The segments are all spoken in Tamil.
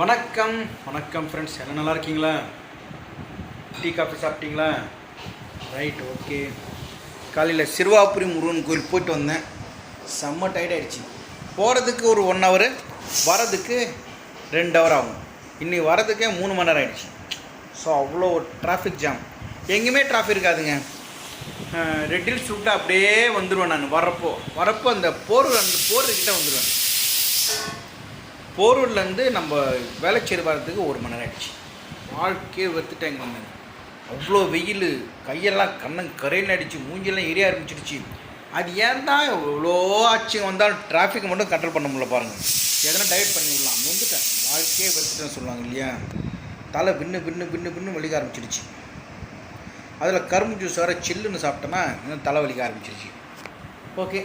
வணக்கம். வணக்கம் ஃப்ரெண்ட்ஸ் எல்லாம் நல்லா இருக்கீங்களா? டீ காஃபி சாப்பிட்டீங்களா? ரைட் ஓகே காலையில் சிறுவாபுரி முருகன் கோயில் போயிட்டு வந்தேன். செம்ம டயர்ட் ஆயிடுச்சு. போகிறதுக்கு ஒரு ஒன் ஹவர் வரதுக்கு ரெண்டு ஹவர் ஆகும். இன்றைக்கி வரதுக்கே மூணு மணி நேரம் ஆகிடுச்சு ஸோ அவ்வளோ டிராஃபிக் ஜாம் எங்கேயுமே டிராஃபிக் இருக்காதுங்க. ரெட்டில் சுட்டு அப்படியே வந்துடுவேன் நான். வரப்போ வரப்போ அந்த போர் அந்த போர்கிட்ட வந்துடுவேன் போரூர்லேருந்து நம்ம வேலைச்சேரி வரதுக்கு ஒரு மணி நேரம் ஆயிடுச்சு. வாழ்க்கையே வெறுத்துட்டேங்க வந்தேன். அவ்வளோ வெயில் கையெல்லாம் கண்ணம் கரையில் அடிச்சு மூஞ்செல்லாம் எரிய ஆரம்பிச்சிடுச்சு. அது ஏன் தான் இவ்வளோ ஆச்சு வந்தாலும் டிராஃபிக் மட்டும் கண்ட்ரோல் பண்ண முடியல பாருங்கள் எதனா டயட் பண்ணி விடலாம். வந்துட்டேன். வாழ்க்கையே வெறுத்துட்டேன்னு சொல்லுவாங்க இல்லையா? தலை பின்னு பின்னு பின்னு பின்னு வலிக்க ஆரம்பிச்சிடுச்சு. அதில் கரும்பு ஜூஸ் வர சில்லுன்னு சாப்பிட்டேன்னா இன்னும் தலை வலிக்க ஆரம்பிச்சிருச்சு ஓகே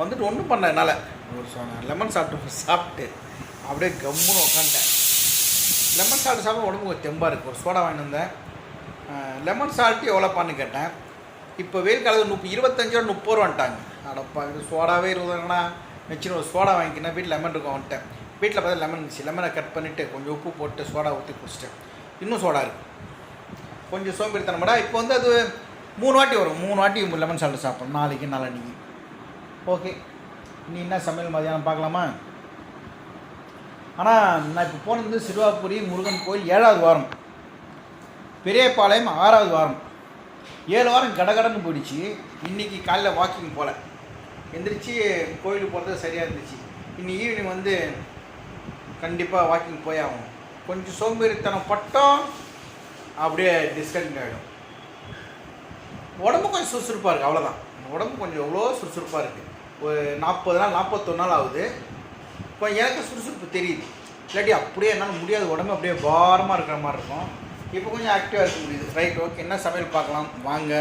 வந்துட்டு ஒன்றும் பண்ண என்னால். ஒரு லெமன் சாப்பிட்டு சாப்பிட்டு அப்படியே கம்முன்னு உக்காந்துட்டேன். லெமன் சால்ட் சாப்பிட உடம்பு கொஞ்சம் தெம்பாக இருக்குது ஒரு சோடா வாங்கிட்டு வந்தேன். லெமன் சால்ட்டு எவ்வளோப்பான்னு கேட்டேன். இப்போ வெயில் காலத்தில் முப்பது இருபத்தஞ்சு ரூபா முப்பது ரூபான்ட்டாங்க அடப்பா இது சோடாவே இருபதுனா மிச்சின்னு ஒரு சோடா வாங்கிக்கினா வீட்டில் லெமன் இருக்கும் வந்துட்டேன் வீட்டில் பார்த்தா லெமன் இருந்துச்சு. லெமனை கட் பண்ணிவிட்டு கொஞ்சம் உப்பு போட்டு சோடா ஊற்றி குடிச்சிட்டேன். இன்னும் சோடா இருக்குது கொஞ்சம் சோம்பேறித்தனமாடா. இப்போ வந்து அது மூணு வாட்டி வரும். மூணு வாட்டி லெமன் சால்ட் சாப்பிட்றோம் நாளைக்கு நாளைக்கு ஓகே நீ என்ன சமையல் மதியானம் பார்க்கலாமா? ஆனால் நான் இப்போ போனது சிறுவாபுரி முருகன் கோயில் ஏழாவது வாரம். பெரியபாளையம் ஆறாவது வாரம். ஏழு வாரம் கடகடன்னு போயிடுச்சு. இன்றைக்கி காலைல வாக்கிங் போகல எந்திரிச்சு கோயிலுக்கு போகிறது சரியாக இருந்துச்சு. இன்னி ஈவினிங் வந்து கண்டிப்பாக வாக்கிங் போய் ஆகும் கொஞ்சம் சோம்பேறித்தனம் பட்டோம் அப்படியே டிஸ்கண்டினியூ ஆகிடும் உடம்பு கொஞ்சம் சுறுசுறுப்பாக இருக்குது அவ்வளோதான் உடம்பு கொஞ்சம் எவ்வளோ சுறுசுறுப்பாக இருக்குது ஒரு நாற்பது நாள் நாற்பத்தொரு நாள் ஆகுது. இப்போ எனக்கு சுறுசுறுப்பு தெரியுது. இல்லாட்டி அப்படியே என்னால் முடியாத உடம்பு அப்படியே பாரமாக இருக்கிற மாதிரி இருக்கும். இப்போ கொஞ்சம் ஆக்டிவாக இருக்க முடியுது. ரைட் ஓகே என்ன சமையல் பார்க்கலாம். வாங்க.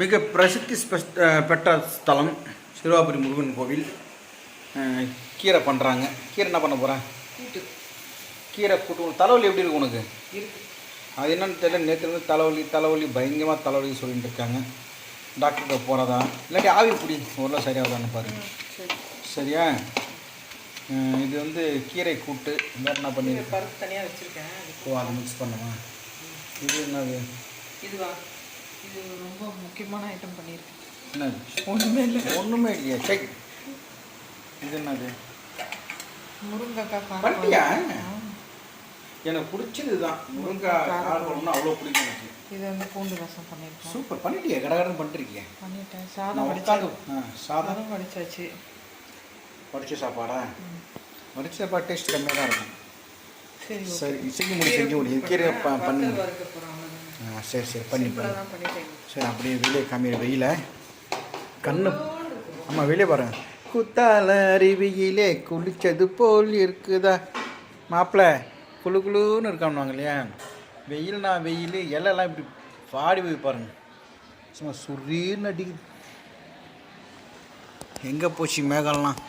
மிக பிரசித்தி பெற்ற ஸ்தலம் சிறுவாபுரி முருகன் கோவில். கீரை பண்ணுறாங்க கீரை என்ன பண்ண போகிறேன் கீரை கூட்டு. தலைவலி எப்படி இருக்கு உனக்கு? அது என்னன்னு தெரியல. நேற்று இருந்து தலைவலி தலைவலி பயங்கரமாக தலைவலி சொல்லிட்டு இருக்காங்க. டாக்டர்கிட்ட போகிறதா இல்லாட்டி ஆவி பிடி ஓரளவு சரியாகுதான்னு பாருங்க சரியா? இது வந்து கீரை கூட்டு. வேறு என்ன பண்ணியிருக்கேன் பருப்பு தனியாக வச்சுருக்கேன். ஓ அதை மிக்ஸ் பண்ணுமா? இது என்னது? இதுவா? இது ரொம்ப முக்கியமான ஐட்டம் பண்ணியிருக்கேன் என்னது? ஒன்றுமே இல்லை. ஒன்றுமே இல்லையா. செக் இது என்னது? முருங்கைக்காய்? ஆ. எனக்கு பிடிச்சது தான் முருங்காய் காரக்குழம்புனா அவ்வளோ பிடிக்கும் எனக்கு. இது வந்து பூண்டு ரசம் பண்ணியிருக்கேன் சூப்பர். பண்ணிட்டியா? கடகடன்னு பண்ணிருக்கியா? பண்ணிட்டேன். சாதம் நான் வடிச்சா உட்காந்து ஆ சாதம். வடிச்சாச்சு. வடிச்ச சாப்பாடா? வடிச்ச சாப்பாடு டேஸ்ட் கம்மியாக தான் இருக்கும். சரி சரி செஞ்சு முடி செஞ்சு முடி கீரை ப- பண்ணு. வறுக்க போகிறோம் ஆ சரி சரி. பண்ணி சரி அப்படியே வெளியே காமிக்கிற வெயில கண்ணு ஆமாம் வெளியே பாருங்க. குத்தால அருவியிலே குளிச்சது போல் இருக்குதா? மாப்பிள்ள குளு குளுன்னு இருக்கான்னு இல்லையா? வெயில்னா வெயில் இலையெல்லாம் இப்படி பாடி போய் பாருங்க. சும்மா சுரீர்னு அடிக்குது. எங்கே போச்சு மேகம்லாம்?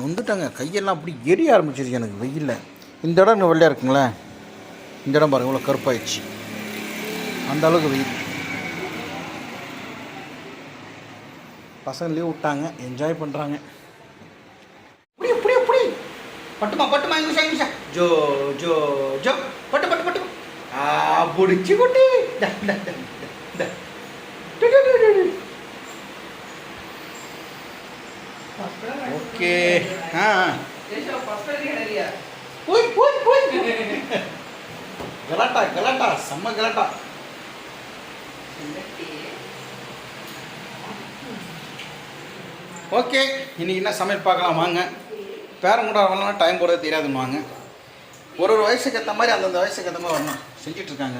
நொந்துட்டாங்க. கையெல்லாம் அப்படி எரிய ஆரம்பிச்சிருச்சு எனக்கு வெயிலில். இந்த இடம் இன்னும் வெள்ளையாக இருக்குங்களே? இந்த இடம் பாருங்க இவ்வளோ கருப்பாயிடுச்சு. அந்த அளவுக்கு வெயில். பசங்க லீவ் விட்டாங்க. என்ஜாய் பண்ணுறாங்க புடி புடி புடி பட்டுமா பட்டுமா இங்கிலீஷா இங்கிலீஷா ஜோ ஜோ ஜோ பட்டு பட்டு பட்டு ஆ புடிச்சு குட்டி டா, டா, டா, டா. டு, டு, டு, டு, டு. ஓகே ஆ போய் போய் போய் கலாட்டா கலாட்டா செம்ம கலாட்டா ஓகே இன்னைக்கு என்ன சமையல் பார்க்கலாம் வாங்க பேரன் கூட வரலாம் டைம் போகிறது தெரியாதுன்னு வாங்க ஒரு ஒரு வயசுக்கு ஏற்ற மாதிரி அந்தந்த வயசுக்கு ஏற்ற மாதிரி வரணும். செஞ்சுட்டு இருக்காங்க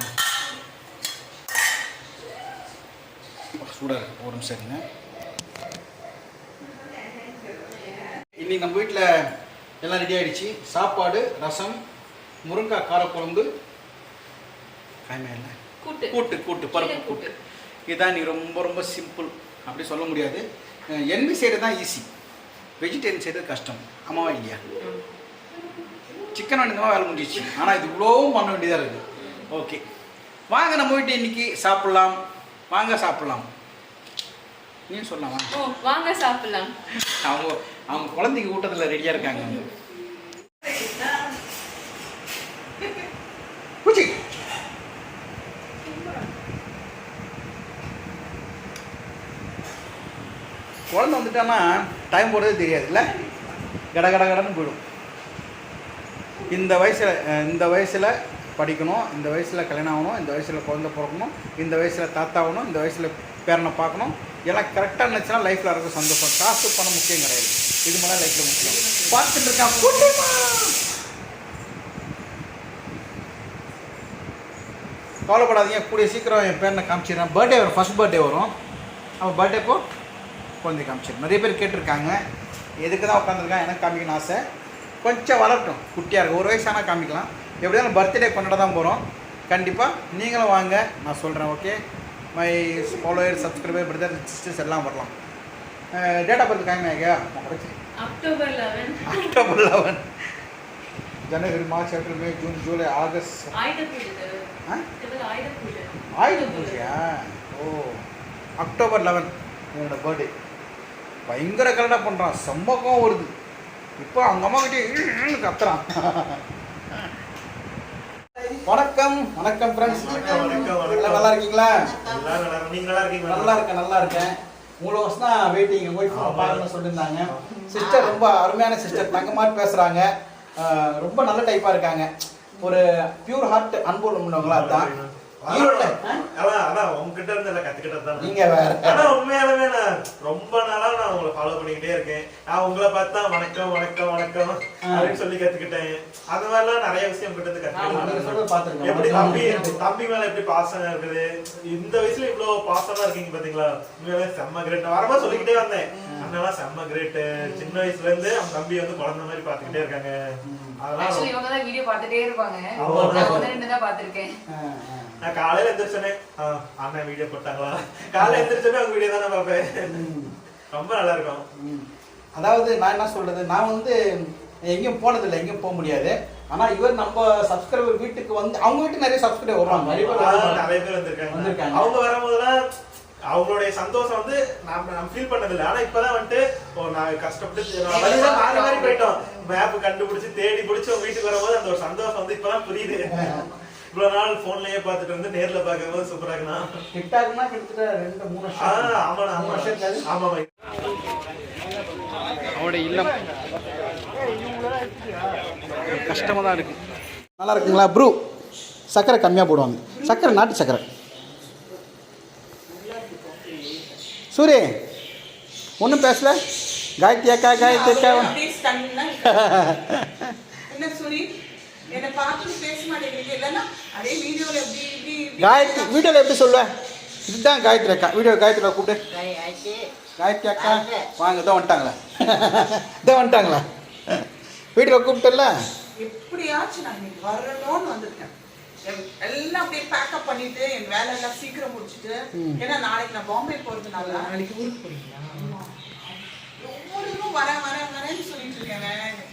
சூடாக இருக்கு. ஒரு நிமிஷம் இருங்க. இன்னைக்கு நம்ம வீட்டில் எல்லாம் ரெடி ஆயிடுச்சு. சாப்பாடு ரசம் முருங்காய் காரக்குழம்பு. காய்மே இல்லை கூட்டு. கூட்டு கூட்டு பருப்பு கூட்டு. இதுதான் நீ ரொம்ப ரொம்ப சிம்பிள் அப்படி சொல்ல முடியாது. என்வி சைடு தான் ஈஸி வெஜிடேரியன் சைடு கஷ்டம். ஆமாவா இல்லையா? சிக்கன் வாங்கிதான் வேலை முடிஞ்சிச்சு ஆனால் இது இவ்வளோவும் பண்ண வேண்டியதாக இருக்குது ஓகே வாங்க நம்ம வீட்டு இன்னைக்கு சாப்பிட்லாம். வாங்க சாப்பிட்லாம். நீ சொல்லலாமா வாங்க. சாப்பிடலாம். அவங்க அவங்க குழந்தைக்கு ஊட்டத்தில் ரெடியாக இருக்காங்க. அவங்க குழந்தை வந்துட்டான்னா டைம் போகிறது தெரியாது இல்லை கட கட கடன்னு போயிடும். இந்த வயசில் இந்த வயசில் படிக்கணும் இந்த வயசில் கல்யாணம் ஆகணும் இந்த வயசில் குழந்தை பிறக்கணும் இந்த வயசில் தாத்தா ஆகணும் இந்த வயசில் பேரனை பார்க்கணும். எல்லாம் கரெக்டாக இருந்துச்சுன்னா லைஃப்பில் இருக்க சந்தோஷம். காசு பணம் முக்கியம் கிடையாது. இது மாதிரி லைஃப்பில் முக்கியம். பார்த்துட்டு இருக்கான் கவலைப்படாதீங்க. கூடிய சீக்கிரம் என் பேரனை காமிச்சிடுறேன். பர்த்டே வரும். ஃபர்ஸ்ட் பர்த்டே வரும். அவன் பர்த்டேப்போ குழந்தை காமிச்சிடும் நிறைய பேர் கேட்டிருக்காங்க. எதுக்கு தான் உட்காந்துருக்கான் எனக்கு காமிக்கணும் ஆசை. கொஞ்சம் வளரட்டும். குட்டியாக இருக்கும் ஒரு வயசானா காமிக்கலாம். எப்படியாலும் பர்த்டே கொண்டாட தான் போகிறோம் கண்டிப்பாக நீங்களும் வாங்க. நான் சொல்கிறேன் okay my follower subscriber brother sisters எல்லாம் வரலாம். Date of birth காமியாங்க October eleven October eleven January March April May June July August ஆயுத பூஜையா ஓ. அக்டோபர் லெவன் என்னோட பர்த்டே பயங்கர கரெக்டாக பண்ணுறான் செம்மக்கம் வருது. இப்போ அவங்க அம்மா கிட்டே கத்துறான். வணக்கம். வணக்கம் ஃப்ரெண்ட்ஸ். எல்லாம் நல்லா இருக்கீங்களா? நல்லா இருக்கு. நீங்க நல்லா இருக்கேன் நல்லா இருக்கேன். மூணு வருஷம் தான் வெயிட்டிங் ஆமா. பார்க்கணும்னு சொல்லியிருந்தாங்க சிஸ்டர் ரொம்ப அருமையான சிஸ்டர் தங்க மாதிரி பேசுகிறாங்க ரொம்ப நல்ல டைப்பாக இருக்காங்க. ஒரு பியூர் ஹார்ட் அன்பு உள்ளவங்களா தான் ஈரோட்ல ஆ? அதான், அதான், உங்ககிட்ட இருந்து எல்லாம். நீங்க வேற. ஆனா உண்மையாலுமே நான் ரொம்ப நாளா நான் உங்களை follow பண்ணிக்கிட்டே இருக்கேன். நான் உங்களை பார்த்தா வணக்கம், வணக்கம், வணக்கம் அப்படின்னு சொல்லி கத்துக்கிட்டேன். மாதிரிலாம் நிறைய விஷயம் உங்ககிட்ட இருந்து கத்துக்கிட்டேன். எப்படி தம்பி தம்பி மேல எப்படி பாசம் இருக்குது? இந்த வயசுல இவ்வளவு பாசமா இருக்கீங்க பாத்தீங்களா? உண்மையாவே செம்ம கிரேட் வரமா சொல்லிக்கிட்டே வந்தேன். அண்ணெல்லாம் செம்ம கிரேட் சின்ன வயசுல இருந்து அவங்க தம்பி வந்து குழந்தை மாதிரி பாத்துக்கிட்டே இருக்காங்க. அதெல்லாம் ஆக்சுவலி இவங்க தான் வீடியோ பார்த்துட்டே இருப்பாங்க. நான் ரெண்டு தான். நான் காலையில எந்திரிச்சோன்னே ஆ, அண்ணன் வீடியோ போட்டாங்களா? காலையில எந்திரிச்சோன்னே அவங்க வீடியோ தானே பார்ப்பேன். ரொம்ப நல்லா இருக்கும். அதாவது நான் என்ன சொல்றது நான் வந்து எங்கேயும் போனதில்லை எங்கேயும் போக முடியாது. ஆனா இவர் நம்ம சப்ஸ்கிரைபர் வீட்டுக்கு வந்து அவங்க வீட்டுக்கு நிறைய சப்ஸ்கிரைபர் வருவாங்க. நிறைய பேர். நிறைய பேர் வந்திருக்காங்க. வந்திருக்காங்க. அவங்க வரும்போதெல்லாம் அவங்களுடைய சந்தோஷம் வந்து நாம நம்ம ஃபீல் பண்ணதில்லை. ஆனா இப்பதான் வந்துட்டு ஓ நான் கஷ்டப்பட்டு மாறி மாறி போயிட்டோம். மேப் கண்டுபிடிச்சு தேடி பிடிச்சு உங்க வீட்டுக்கு வரும்போது அந்த ஒரு சந்தோஷம் வந்து இப்பதான் புரியுது. இவ்வளவு நாள் போன்லயே பார்த்துட்டு வந்து நேர்ல பார்க்கும்போது சூப்பரா இருக்குண்ணா. டிக்டாக்னா கிட்டத்தட்ட ரெண்டு மூணு வருஷம். ஆமாண்ணா மூணு ஆமா ஆமா அவருடைய இல்லம். கஷ்டமாக தான் இருக்கு. நல்லா இருக்குங்களா ப்ரூ சர்க்கரை கம்மியாக போடுவாங்க. சர்க்கரை நாட்டு சர்க்கரை. சூரி ஒன்றும் பேசல? காயத்ரி அக்கா காயத்ரி அக்கா. என்ன சுரி? என்னை பார்த்து பேச மாட்டேங்கிறீங்க. இல்லைன்னா அதே வீடியோல எப்படி இப்படி காயத்ரி வீடியோவில் எப்படி சொல்லுவேன் இதுதான் காயத்ரி அக்கா. வீடியோ காயத்ரி கூப்பிடு. காயத்ரி அக்கா. வாங்க. இதோ வந்துட்டாங்களா. இதோ வந்துட்டாங்களா. வீடியோவில் கூப்பிட்டுல? எப்படியாச்சும் நான் இன்னைக்கு வரணும்னு வந்திருக்கேன். எல்லாம் அப்படியே பேக்கப் பண்ணிட்டு என் வேலை எல்லாம் சீக்கிரம் முடிச்சிட்டு ஏன்னா நாளைக்கு நான் பாம்பே போறதுனால நாளைக்கு ஊருக்கு போறீங்களா? ஒவ்வொரு வரேன் வரேன் வரேன்னு சொல்லிட்டு இருக்கேன்.